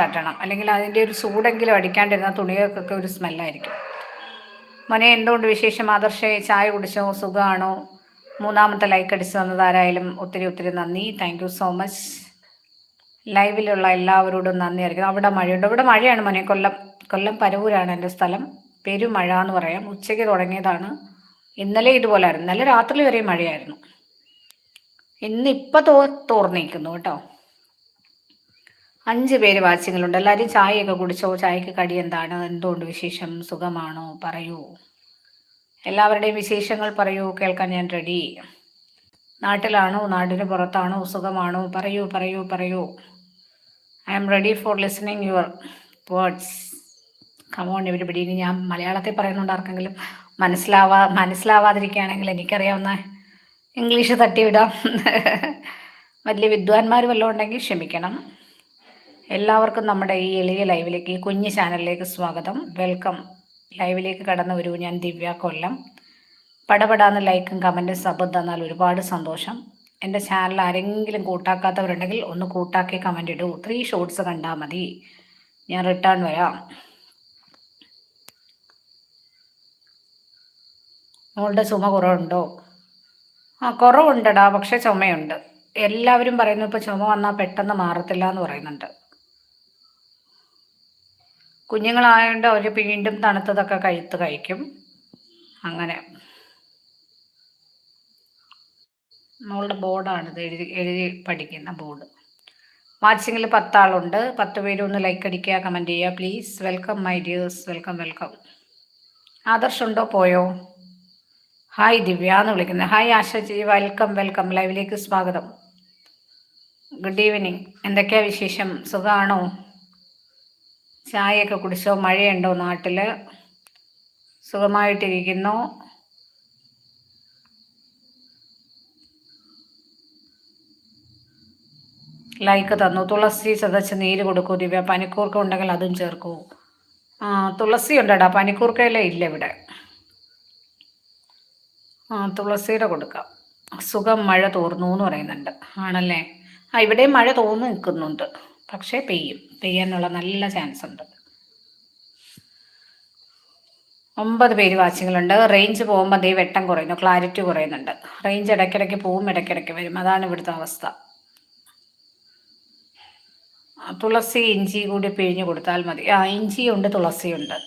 തട്ടണം. അല്ലെങ്കിൽ അതിന്റെ ഒരു സൂടെങ്കിലും അടിക്കാണ്ടിരുന്ന തുണികൾക്കൊക്കെ ഒരു സ്മെല്ലായിരിക്കും. മോനെ എന്തുകൊണ്ട് വിശേഷം? ആദർശേ ചായ കുടിച്ചോ? സുഖമാണോ മൂന്നാമത്തെ ലൈക്ക് അടിച്ച് വന്നതാരായാലും ഒത്തിരി ഒത്തിരി നന്ദി. താങ്ക് യു സോ മച്ച് ലൈവിലുള്ള എല്ലാവരോടും നന്ദി അറിയിക്കുന്നു. അവിടെ മഴയുണ്ട്. ഇവിടെ മഴയാണ് മോനെ. കൊല്ലം കൊല്ലം പരവൂരാണ് എന്റെ സ്ഥലം. പെരുമഴ എന്ന് പറയാം. ഉച്ചയ്ക്ക് തുടങ്ങിയതാണ്. ഇന്നലെ ഇതുപോലായിരുന്നു. ഇന്നലെ രാത്രി വരെ മഴയായിരുന്നു. ഇന്നിപ്പോൾ തോ തോർന്നിരിക്കുന്നു കേട്ടോ. അഞ്ച് പേര് വാച്ചിങ്ങളുണ്ട് എല്ലാവരും ചായയൊക്കെ കുടിച്ചോ? ചായക്ക് കടി എന്താണ്? എന്തുകൊണ്ട് വിശേഷം? സുഖമാണോ? പറയൂ. എല്ലാവരുടെയും വിശേഷങ്ങൾ പറയൂ. കേൾക്കാൻ ഞാൻ റെഡി നാട്ടിലാണോ? നാടിന് പുറത്താണോ? സുഖമാണോ? പറയൂ പറയൂ പറയൂ. I am ready for listening your words come on everybody ഇനി ഞാൻ മലയാളത്തിൽ പറയുന്നുണ്ട് ആർക്കെങ്കിലും മനസ്സിലാവാ മനസ്സിലാവാതിരിക്കുകയാണെങ്കിൽ എനിക്കറിയാവുന്ന ഇംഗ്ലീഷ് തട്ടിവിടാം. വലിയ വിദ്വാൻമാർ വല്ലതും ഉണ്ടെങ്കിൽ ക്ഷമിക്കണം. എല്ലാവർക്കും നമ്മുടെ ഈ എളിയ ലൈവിലേക്ക് ഈ കുഞ്ഞു ചാനലിലേക്ക് സ്വാഗതം. വെൽക്കം. ലൈവിലേക്ക് കടന്നു വരൂ ഞാൻ ദിവ്യ കൊല്ലം. പടപടാന്ന് ലൈക്കും കമന്റും സബും തന്നാൽ ഒരുപാട് സന്തോഷം. എന്റെ ചാനൽ ആരെങ്കിലും കൂട്ടാക്കാത്തവരുണ്ടെങ്കിൽ ഒന്ന് കൂട്ടാക്കി കമന്റ് ഇടൂ. ത്രീ ഷോർട്സ് കണ്ടാൽ മതി. ഞാൻ റിട്ടേൺ വരാം. മോളുടെ ചുമ കുറവുണ്ടോ? ആ കുറവുണ്ടടാ പക്ഷേ ചുമയുണ്ട്. എല്ലാവരും പറയുന്നു ഇപ്പോൾ ചുമ വന്നാൽ പെട്ടെന്ന് മാറത്തില്ല എന്ന് പറയുന്നുണ്ട്. കുഞ്ഞുങ്ങളായതുകൊണ്ട് അവർ വീണ്ടും തണുത്തതൊക്കെ കഴിത്ത് കഴിക്കും. അങ്ങനെ. നമ്മളുടെ ബോർഡാണിത്. എഴുതി എഴുതി പഠിക്കുന്ന ബോർഡ്. വാച്ചിങ്ങിൽ പത്താളുണ്ട്. പത്ത് പേരും ഒന്ന് ലൈക്ക് അടിക്കുക കമന്റ് ചെയ്യുക please. Welcome my dears. Welcome welcome. ആദർശുണ്ടോ പോയോ? ഹായ് ദിവ്യ എന്ന് വിളിക്കുന്നത് ഹായ് ആശജി. Welcome welcome. ലൈവിലേക്ക് സ്വാഗതം. Good evening. എന്തൊക്കെയാണ് വിശേഷം? സുഖമാണോ ചായയൊക്കെ കുടിച്ചോ? മഴയുണ്ടോ നാട്ടിൽ സുഖമായിട്ടിരിക്കുന്നു. ലൈക്ക് തന്നു. തുളസി ചതച്ച് നീര് കൊടുക്കൂ ദിവ്യ. പനിക്കൂർക്ക ഉണ്ടെങ്കിൽ അതും ചേർക്കൂ. ആ തുളസി ഉണ്ടടാ. പനിക്കൂർക്കയില ഇല്ല ഇവിടെ. ആ തുളസിയുടെ കൊടുക്കാം. സുഖം മഴ തോർന്നു എന്ന് പറയുന്നുണ്ട്. ആണല്ലേ? ആ ഇവിടെയും മഴ തോന്നു നിൽക്കുന്നുണ്ട്. പക്ഷേ പെയ്യും. പെയ്യാനുള്ള നല്ല ചാൻസ് ഉണ്ട്. ഒമ്പത് പേര് വാച്ചിങ്ങളുണ്ട് റേഞ്ച് പോകുമ്പോൾ അതേ വെട്ടം കുറയുന്നു. ക്ലാരിറ്റി കുറയുന്നുണ്ട്. റേഞ്ച് ഇടയ്ക്കിടയ്ക്ക് പോവും ഇടയ്ക്കിടയ്ക്ക് വരും. അതാണ് ഇവിടുത്തെ അവസ്ഥ. തുളസി ഇഞ്ചി കൂടി പിഴിഞ്ഞ് കൊടുത്താൽ മതി. ആ ഇഞ്ചിയുണ്ട് തുളസിയുണ്ട്.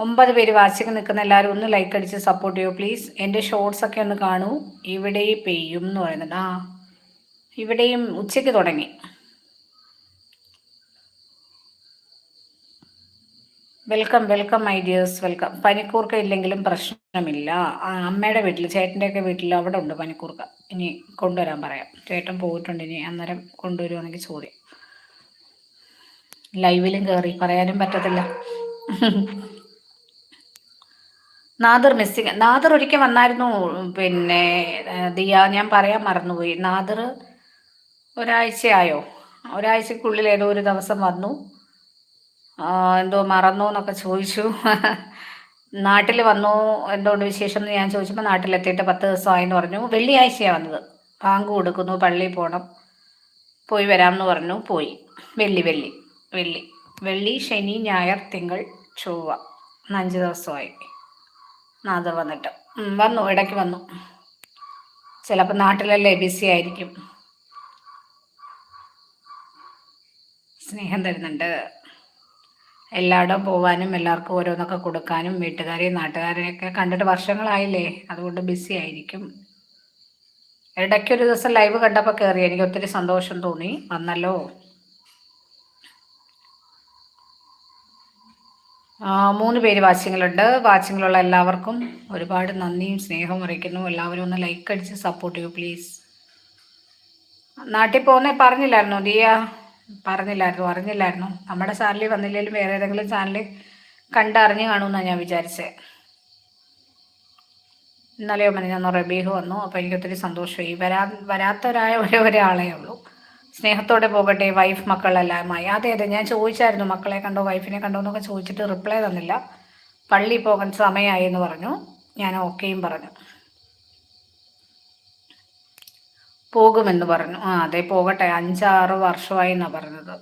ഒമ്പത് പേര് വാച്ചിക്ക് നിൽക്കുന്ന എല്ലാവരും ഒന്ന് ലൈക്ക് അടിച്ച് സപ്പോർട്ട് ചെയ്യൂ പ്ലീസ് എന്റെ ഷോർട്സ് ഒക്കെ ഒന്ന് കാണൂ. ഇവിടെ പെയ്യും എന്ന് പറയുന്നുണ്ട്. ആ ഇവിടെയും ഉച്ചയ്ക്ക് തുടങ്ങി. Welcome welcome my dears welcome. പനിക്കൂർക്ക ഇല്ലെങ്കിലും പ്രശ്നമില്ല. അമ്മയുടെ വീട്ടിൽ ചേട്ടന്റെയൊക്കെ വീട്ടിൽ അവിടെ ഉണ്ട് പനിക്കൂർക്ക. ഇനി കൊണ്ടുവരാൻ പറയാം. ചേട്ടൻ പോയിട്ടുണ്ട് ഇനി അന്നേരം കൊണ്ടുവരുമെന്നെങ്കിൽ ചോദ്യം. ലൈവിലും കയറി പറയാനും പറ്റത്തില്ല. നാദർ മിസ്സിങ്. നാദർ ഒരിക്കൽ വന്നായിരുന്നു പിന്നെ ദിയ ഞാൻ പറയാൻ മറന്നുപോയി. നാദർ ഒരാഴ്ചയായോ? ഒരാഴ്ചക്കുള്ളിൽ ഏതോ ഒരു ദിവസം വന്നു. എന്തോ മറന്നു എന്നൊക്കെ ചോദിച്ചു. നാട്ടിൽ വന്നു എന്തുകൊണ്ട് വിശേഷം എന്ന് ഞാൻ ചോദിച്ചപ്പോൾ നാട്ടിലെത്തിയിട്ട് പത്ത് ദിവസമായെന്ന് പറഞ്ഞു. വെള്ളിയാഴ്ചയാണ് വന്നത്. ബാങ്ക് കൊടുക്കുന്നു പള്ളിയിൽ പോകണം പോയി വരാമെന്ന് പറഞ്ഞു. പോയി. വെള്ളി വെള്ളി വെള്ളി. വെള്ളി ശനി ഞായർ തിങ്കൾ ചൊവ്വ. അഞ്ച് ദിവസമായി. നാദർ വന്നിട്ട്. വന്നു ഇടയ്ക്ക് വന്നു. ചിലപ്പോൾ നാട്ടിലല്ലേ ബിസി ആയിരിക്കും. സ്നേഹം തരുന്നുണ്ട്. എല്ലായിടവും പോവാനും എല്ലാവർക്കും ഓരോന്നൊക്കെ കൊടുക്കാനും വീട്ടുകാരെയും നാട്ടുകാരെയൊക്കെ കണ്ടിട്ട് വർഷങ്ങളായില്ലേ? അതുകൊണ്ട് ബിസി ആയിരിക്കും. ഇടയ്ക്ക് ഒരു ദിവസം ലൈവ് കണ്ടപ്പോൾ കയറി എനിക്ക് ഒത്തിരി സന്തോഷം തോന്നി. വന്നല്ലോ. മൂന്ന് പേര് വാച്ചിങ്ങിലുണ്ട് വാച്ചിങ്ങിലുള്ള എല്ലാവർക്കും ഒരുപാട് നന്ദിയും സ്നേഹവും അറിയിക്കുന്നു. എല്ലാവരും ഒന്ന് ലൈക്ക് അടിച്ച് സപ്പോർട്ട് ചെയ്യൂ പ്ലീസ് നാട്ടിൽ പോകുന്നേ പറഞ്ഞില്ലായിരുന്നു ദിയ? പറഞ്ഞില്ലായിരുന്നു അറിഞ്ഞില്ലായിരുന്നു. നമ്മുടെ ചാനലിൽ വന്നില്ലെങ്കിലും വേറെ ഏതെങ്കിലും ചാനൽ കണ്ടറിഞ്ഞ് കാണുമെന്നാണ് ഞാൻ വിചാരിച്ചത് ഇന്നലെയോ ഞാൻ റബീഹ് വന്നു അപ്പോൾ എനിക്ക് ഒത്തിരി സന്തോഷമായി. വരാ വരാത്തവരായ ഒരേ ഒരാളേ ഉള്ളൂ. സ്നേഹത്തോടെ പോകട്ടെ വൈഫ് മക്കളെല്ലാമായി അതെ അതെ ഞാൻ ചോദിച്ചായിരുന്നു മക്കളെ കണ്ടോ വൈഫിനെ കണ്ടോ എന്നൊക്കെ ചോദിച്ചിട്ട് റിപ്ലൈ തന്നില്ല. പള്ളി പോകാൻ സമയമായി എന്ന് പറഞ്ഞു. ഞാൻ ഓക്കെയും പറഞ്ഞു. പോകുമെന്ന് പറഞ്ഞു. ആ അതെ പോകട്ടെ. അഞ്ചാറ് വർഷമായി എന്നാണ് പറഞ്ഞത്.